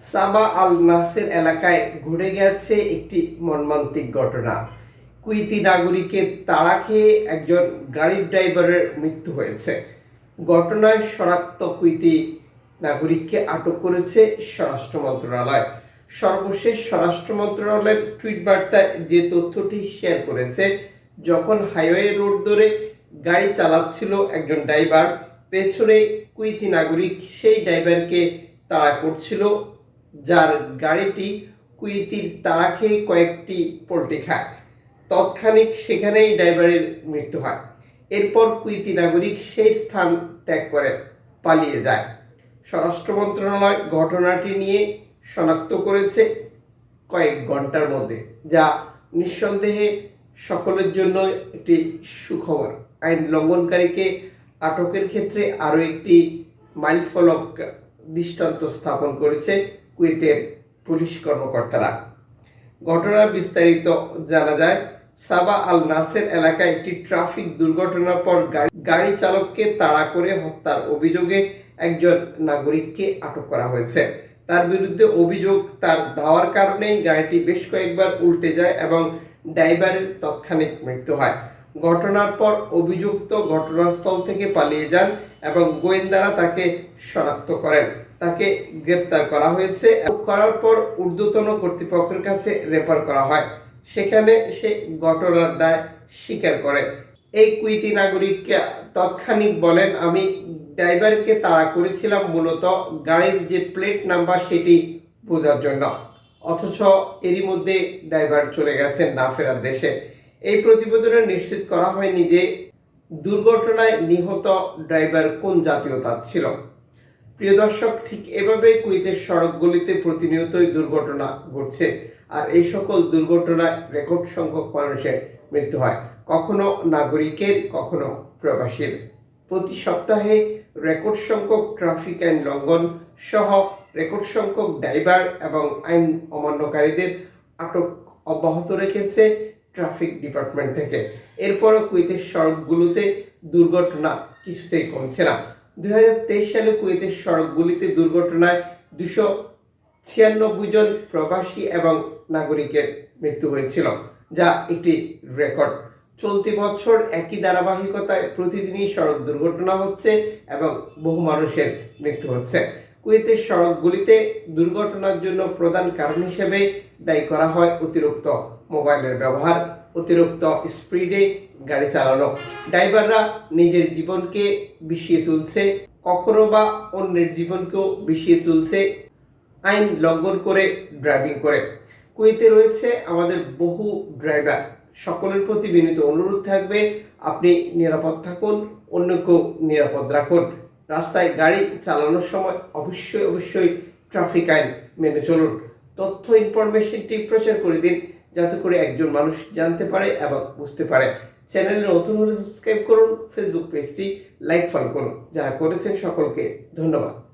সাবা আল নাসের এলাকায় ঘটে গেছে একটি মর্মান্তিক ঘটনা। কুইতি নাগরিকের তাড়া খেয়ে একজন গাড়ির ড্রাইভারের মৃত্যু হয়েছে। ঘটনায় শনাক্ত কুইতি নাগরিককে আটক করেছে স্বরাষ্ট্র মন্ত্রণালয়। সর্বশেষ স্বরাষ্ট্র মন্ত্রণালয়ের টুইট বার্তায় যে তথ্যটি শেয়ার করেছে, যখন হাইওয়ে রোড ধরে গাড়ি চালাচ্ছিল একজন ড্রাইভার, পেছনে কুইতি নাগরিক সেই ড্রাইভারকে তাড়া করছিল যার গাড়িটি কুইতির তাড়া খেয়ে কয়েকটি পোল্ট্রি খায়। তৎক্ষণিক সেখানেই ড্রাইভারের মৃত্যু হয়। এরপর কুইতি নাগরিক সেই স্থান ত্যাগ করে পালিয়ে যায়। স্বরাষ্ট্র মন্ত্রণালয় ঘটনাটি নিয়ে শনাক্ত করেছে কয়েক ঘণ্টার মধ্যে, যা নিঃসন্দেহে সকলের জন্য একটি সুখবর। আইন লঙ্ঘনকারীকে আটকের ক্ষেত্রে আরও একটি মাইলফলক দৃষ্টান্ত স্থাপন করেছে কুয়েতের পুলিশ কর্মকর্তারা। ঘটনার বিস্তারিত জানা যায়, সাবা আল নাসের এলাকায় একটি ট্রাফিক দুর্ঘটনার পর গাড়ি চালককে তাড়া করে হত্যার অভিযোগে একজন নাগরিককে আটক করা হয়েছে। তার বিরুদ্ধে অভিযোগ তার ধাওয়ার কারণেই গাড়িটি বেশ কয়েকবার উল্টে যায় এবং ড্রাইভারের তৎক্ষণিক মৃত্যু হয়। ঘটনার পর অভিযুক্ত ঘটনাস্থল থেকে পালিয়ে যান এবং গোয়েন্দারা তাকে শনাক্ত করেন। তাকে গ্রেপ্তার করা হয়েছে করার পর ঊর্ধ্বতন কর্তৃপক্ষের কাছে রেফার করা হয়। সেখানে সে ঘটনার দায় স্বীকার করে। এই কুইতি নাগরিককে তৎক্ষণিক বলেন, আমি ড্রাইভারকে তাড়া করেছিলাম, মূলত গাড়ির যে প্লেট নাম্বার সেটি বোঝার জন্য। অথচ এরই মধ্যে ড্রাইভার চলে গেছেন না ফেরার দেশে। এই প্রতিবেদনে নিশ্চিত করা হয়নি যে দুর্ঘটনায় নিহত ড্রাইভার কোন জাতীয়তার ছিল। প্রিয় দর্শক, ঠিক এভাবে কুইতের সড়কগুলিতে প্রতিনিয়তই দুর্ঘটনা ঘটছে আর এই সকল দুর্ঘটনায় রেকর্ড সংখ্যক মানুষের মৃত্যু হয়। কখনো নাগরিকের, কখনো প্রবাসীর। প্রতি সপ্তাহে রেকর্ড সংখ্যক ট্রাফিক আইন লঙ্ঘন সহ রেকর্ড সংখ্যক ড্রাইভার এবং আইন অমান্যকারীদের আটক অব্যাহত রেখেছে ট্রাফিক ডিপার্টমেন্ট থেকে। এরপরও কুয়েতের সড়কগুলোতে দুর্ঘটনা কিছুতেই কমছে না। দুই হাজার তেইশ সালে কুয়েতের সড়কগুলিতে দুর্ঘটনায় দুশো ছিয়ানব্বই জন প্রবাসী এবং নাগরিকের মৃত্যু হয়েছিল, যা একটি রেকর্ড। চলতি বছর একই ধারাবাহিকতায় প্রতিদিনই সড়ক দুর্ঘটনা হচ্ছে এবং বহু মানুষের মৃত্যু হচ্ছে। কুয়েতের সড়কগুলিতে দুর্ঘটনার জন্য প্রধান কারণ হিসেবে দায়ী করা হয় অতিরিক্ত মোবাইলের ব্যবহার। অতিরিক্ত স্পিডে গাড়ি চালানো। ড্রাইভাররা নিজের জীবনকে বিষিয়ে তুলছে কখনো বা অন্যের জীবনকেও বিষিয়ে তুলছে, আইন লঙ্ঘন করে ড্রাইভিং করে। কুয়েতে রয়েছে আমাদের বহু ড্রাইভার। সকলের প্রতি বিনীত অনুরোধ থাকবে, আপনি নিরাপদ থাকুন, অন্যকেও নিরাপদ রাখুন। রাস্তায় গাড়ি চালানোর সময় অবশ্যই অবশ্যই ট্রাফিক আইন মেনে চলুন। তথ্য, ইনফরমেশনটি প্রচার করে দিন। যাতে করে একজন মানুষ জানতে পারে এবং বুঝতে পারে। চ্যানেলে নতুন হলে সাবস্ক্রাইব করুন ফেসবুক পেজটি লাইক ফলো করুন। যারা করেছেন সকলকে ধন্যবাদ।